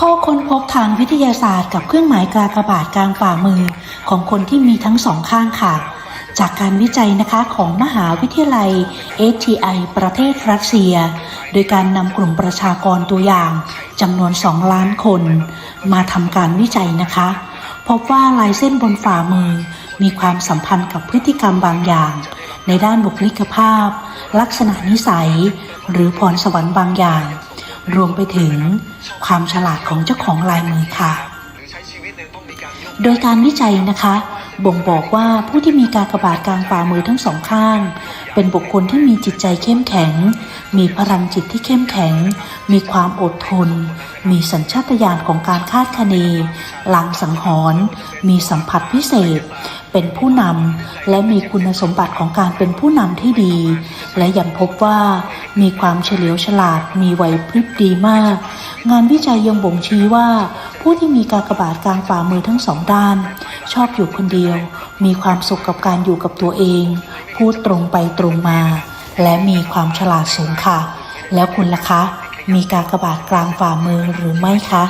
ข้อค้นพบทางวิทยาศาสตร์กับเครื่องหมายกากบาทกลางฝ่ามือของคนที่มีทั้งสองข้างค่ะ จากการวิจัยนะคะของมหาวิทยาลัย ATI ประเทศรัสเซีย โดยการนำกลุ่มประชากรตัวอย่างจำนวน 2 ล้านคน มาทำการวิจัยนะคะ พบว่าลายเส้นบนฝ่ามือมีความสัมพันธ์กับพฤติกรรมบางอย่าง ในด้านบุคลิกภาพ ลักษณะนิสัย หรือพรสวรรค์บางอย่าง รวมไปถึงความฉลาดของเจ้าของลายมือค่ะ โดยการวิจัยนะคะ บ่งบอกว่าผู้ที่มีกากบาทกลางฝ่ามือทั้งสองข้าง เป็นบุคคลที่มีจิตใจเข้มแข็ง มีพลังจิตที่เข้มแข็ง มีความอดทน มีสัญชาตญาณของการคาดคะเนลางสังหรณ์มีสัมผัสพิเศษเป็นผู้นำและมีคุณสมบัติของการเป็นผู้นำที่ดี และยังพบว่า มีความเฉลียวฉลาด มีไหวพริบดีมาก งานวิจัยยังบ่งชี้ว่า ผู้ที่มีกากบาทกลางฝ่ามือทั้งสองด้าน ชอบอยู่คนเดียว มีความสุขกับการอยู่กับตัวเอง พูดตรงไปตรงมา และมีความฉลาดสูงค่ะ แล้วคุณล่ะคะ มีกากบาทกลางฝ่ามือหรือไม่คะ